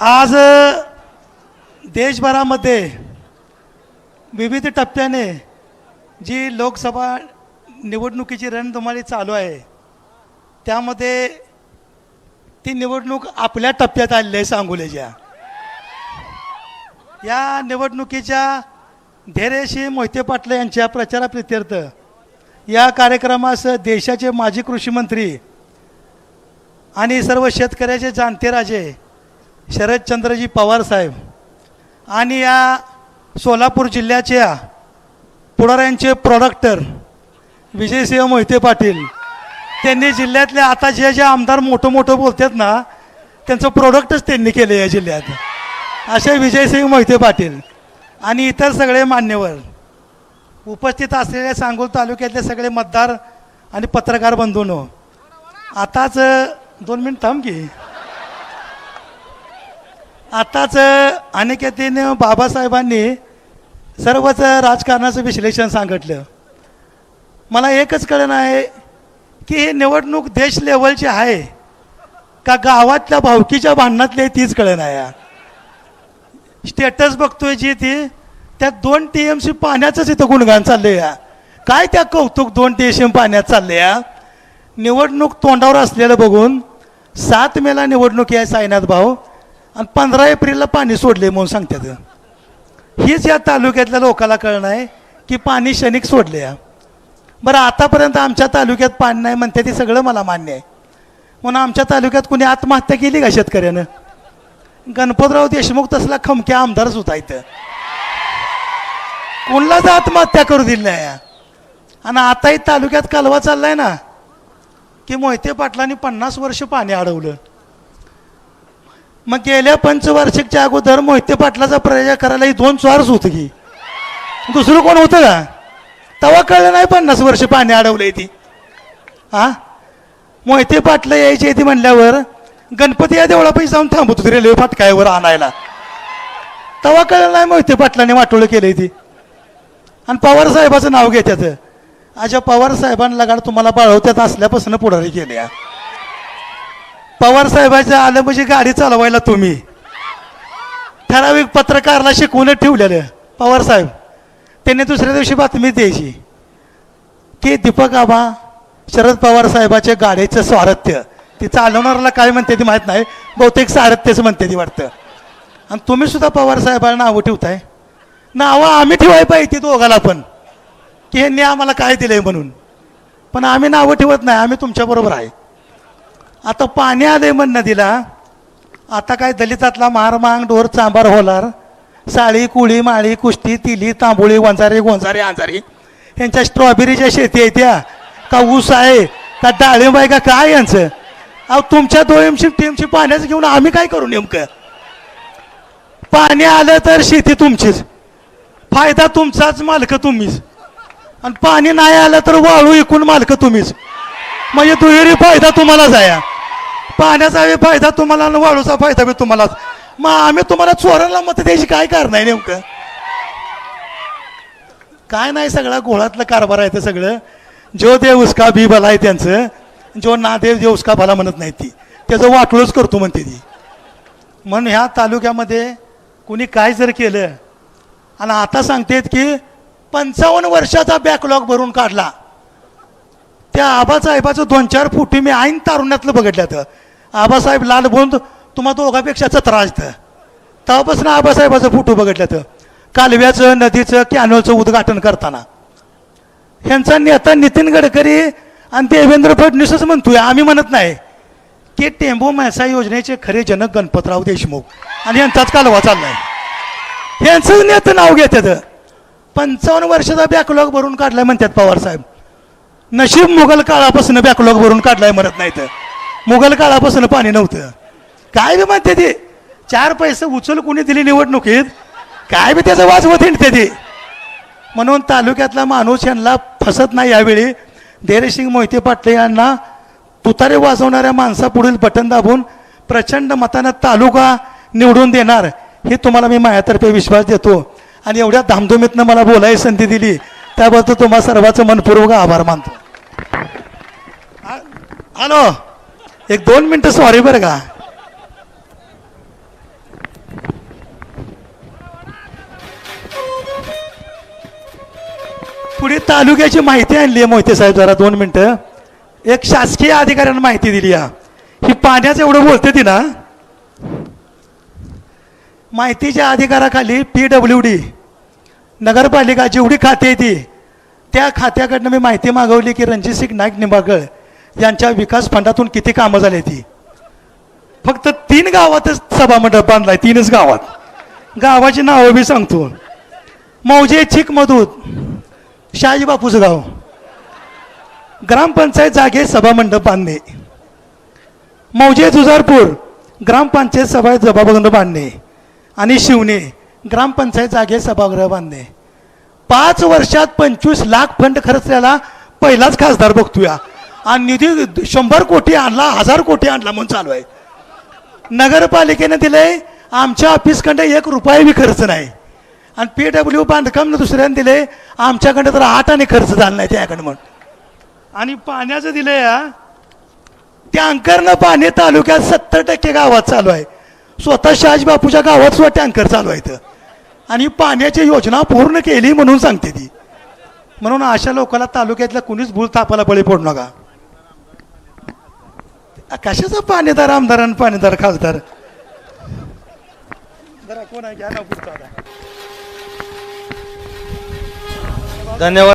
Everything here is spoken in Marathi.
आज देशभरामध्ये विविध टप्प्याने जी लोकसभा निवडणुकीची रणधुमाळी चालू आहे त्यामध्ये ती निवडणूक आपल्या टप्प्यात आलेली आहे सांगोल्याच्या या निवडणुकीच्या धैर्यशी मोहिते पाटले यांच्या प्रचाराप्रित्यर्थ या कार्यक्रमास देशाचे माजी कृषी मंत्री आणि सर्व शेतकऱ्याचे जाणते राजे शरदचंद्रजी पवार साहेब आणि या सोलापूर जिल्ह्याच्या पुढाऱ्यांचे प्रोडक्टर विजयसिंह मोहिते पाटील त्यांनी जिल्ह्यातले आता जे जे आमदार मोठं मोठं बोलतात ना त्यांचं प्रोडक्टच त्यांनी केलं या जिल्ह्यात. असे विजयसिंह मोहिते पाटील आणि इतर सगळे मान्यवर. उपस्थित असलेल्या सांगोल तालुक्यातले सगळे मतदार आणि पत्रकार बंधून आताच दोन मिनिट थांब की. आताच अनेकेतीने बाबासाहेबांनी सर्वच राजकारणाचं विश्लेषण सांगितलं. मला एकच कळण आहे की ही निवडणूक देश लेवलची आहे का गावातल्या भावकीच्या भांडणातली तीच कळण आहे. स्टेटस बघतोय जी ती त्या दोन टी एम सी पाण्याचंच इथं गुणगान चाललंय आहे काय त्या कौतुक दोन टी एम पाण्यात चालले या निवडणूक तोंडावर असलेलं बघून सात मेला निवडणूक आहे साईनाथ भाऊ आणि पंधरा एप्रिलला पाणी सोडले म्हणून सांगतात. हीच या तालुक्यातल्या लोकाला कळणं आहे की पाणी क्षणिक सोडले या बरं आतापर्यंत आमच्या तालुक्यात पाणी नाही म्हणते ते सगळं मला मान्य आहे. म्हणून आमच्या तालुक्यात कुणी आत्महत्या केली का शेतकऱ्यानं? गणपतराव देशमुख तसला खमक्या आमदारच होता इथं. कोणलाच आत्महत्या करू दिली नाही आणि आताही तालुक्यात कालवा चाललाय ना की मोहिते पाटलांनी पन्नास वर्ष पाणी अडवलं. मग गेल्या पंचवार्षिकच्या अगोदर मोहिते पाटलाचा प्रयोग करायला ही दोन स्वारच होतं की. दुसरं कोण होतं का? तवा कळलं नाही पन्नास वर्ष पाणी अडवलंय ती. हा मोहिते पाटलं यायची ती म्हणल्यावर गणपती या देवळापैकी जाऊन थांबत होती रेल्वे फाटकायवर आणायला. तवा कळलं नाही मोहिते पाटलाने वाटोळं केलंय ती. आणि पवार साहेबाचं नाव घेतात अशा पवार साहेबांना लगाड तुम्हाला बाळवत्यात असल्यापासून पुढारी केल्या. पवार साहेबाच्या आलं म्हणजे गाडी चालवायला तुम्ही. ठराविक पत्रकारला शिकवून ठेवलेलं पवार साहेब त्यांनी दुसऱ्या दिवशी बातमी द्यायची. की दीपक आबा शरद पवार साहेबाच्या गाडीचं स्वारथ्य. ती चालवणाऱ्याला काय म्हणते ती माहीत नाही. बहुतेक सारथ्यच म्हणते ती वाटतं. आणि तुम्ही सुद्धा पवार साहेबांना नावं ठेवताय. नावं आम्ही ठेवाय पाहिजे दोघाला पण. की ह्यांनी आम्हाला काय दिलंय म्हणून. पण आम्ही नावं ठेवत नाही आम्ही तुमच्याबरोबर आहे. आता पाणी आलंय म्हण नदीला. आता काय दलितातला मार मांग डोर चांबार होलार. साळी कुळी माळी कुस्ती तिली तांबोळी वंजारी गोंजारी आंजारी यांच्या स्ट्रॉबेरीच्या शेती आहे त्या. का ऊस आहे? का डाळिंब आहे का काय यांचं? अहो तुमच्या दोयमशी टीमशी पाण्याचं घेऊन आम्ही काय करू नेमकं? पाणी आलं तर शेती तुमचीच. फायदा तुमचाच मालक तुम्हीच. आणि पाणी नाही आलं तर वाळू इकून मालक तुम्हीच. म्हणजे दुहेरी फायदा तुम्हालाच आहे पाण्याचा बी फायदा तुम्हाला आणि वाळूचा फायदा बी तुम्हालाच. मग आम्ही तुम्हाला चोरांना मत द्यायची काय कारण आहे नेमकं? काय नाही सगळा गोळातलं कारभार आहे ते सगळं. जो देव उसका बी भला आहे त्यांचं जो ना देव देव उसका भला म्हणत नाही ती. त्याचं वाटूळच करतो म्हणते ती. म्हणून ह्या तालुक्यामध्ये कुणी काय जर केलं आणि आता सांगतेत की पंचावन्न वर्षाचा बॅकलॉग भरून काढला. त्या आबासाहेबाचं दोन चार फुटी मी ऐन तारुण्यातलं बघितल्यात आबासाहेब लाल बोंद तुम्हा दोघापेक्षा त्रासतं तेव्हापासून आबासाहेबाचं फोटो बघितल्यात कालव्याचं नदीचं कॅनलचं उद्घाटन करताना. ह्यांचा नेता नितीन गडकरी आणि देवेंद्र फडणवीसच म्हणतोय आम्ही म्हणत नाही. की टेंबू म्हैसा योजनेचे खरे जनक गणपतराव देशमुख. आणि यांचाच कालवा चाललाय. ह्यांचं नेतं नाव घेतात पंचावन्न वर्षाचा बॅकलॉग भरून काढलाय म्हणतात पवार साहेब. नशीब मुघल काळापासून बॅकलॉग भरून काढलाय म्हणत नाही तर मुघल काळापासून पाणी नव्हतं. काय बी म्हणते ते? चार पैसे उचल कोणी दिली निवडणुकीत? काय बी त्याचं वाजवत हिंडते ते? म्हणून तालुक्यातला माणूस यांना फसत नाही यावेळी. धैर्यसिंग मोहिते पाटले यांना तुतारे वाजवणाऱ्या माणसापुढील बटन दाबून प्रचंड मतानं तालुका निवडून देणार. हे तुम्हाला मी माझ्यातर्फे विश्वास देतो. आणि एवढ्या धामधुमीतनं मला बोलायची संधी दिली त्याबद्दल तुम्हाला सर्वांचं मनपूर्वक आभार मानतो. हॅलो एक दोन मिनटं सॉरी बरं का. पुढे तालुक्याची माहिती आणली आहे मोहिते साहेब जरा दोन मिनटं. एक शासकीय अधिकाऱ्यांना माहिती दिली या ही पाण्याचं एवढं बोलते ती ना? माहितीच्या अधिकाराखाली पी डब्ल्यू डी नगरपालिका जेवढी खाते आहे ती त्या खात्याकडनं मी माहिती मागवली की रणजितसिंग नाईक निंबाळकर यांच्या विकास फंडातून किती कामं झाली ती. फक्त तीन गावातच सभामंडप बांधलाय तीनच गावात. गावाची नावं बी सांगतो. मौजे चिकमधूत शाही बापूचं गाव. ग्रामपंचायत जागे सभामंडप बांधणे. मौजे जुजारपूर ग्रामपंचायत सभा सभागृह बांधणे. आणि शिवणे ग्रामपंचायत जागे सभागृह बांधणे. पाच वर्षात पंचवीस लाख फंड खर्चल्याला पहिलाच खासदार बघतोया. आणि निधी शंभर कोटी आणला हजार कोटी आणला म्हणून चालू आहे. नगरपालिकेने दिलंय आमच्या ऑफिसकडे एक रुपया बी खर्च नाही. आणि पी डब्ल्यू बांधकामनं दुसऱ्याने दिले आमच्याकडे तर आठ आणि खर्च झाला नाही त्याकडे म्हणून. आणि पाण्याचं दिलंय या टँकरनं पाणी तालुक्यात सत्तर टक्के गावात चालू आहे. स्वतः शहाजी बापूच्या गावात सुद्धा टँकर चालू आणि पाण्याची योजना पूर्ण केली म्हणून सांगते ती. म्हणून अशा लोकांना तालुक्यातल्या कुणीच भूल तापाला बळी पडू नका. कशाचा पाणीदार आमदार आणि पाणीदार खासदार? कोण धन्यवाद.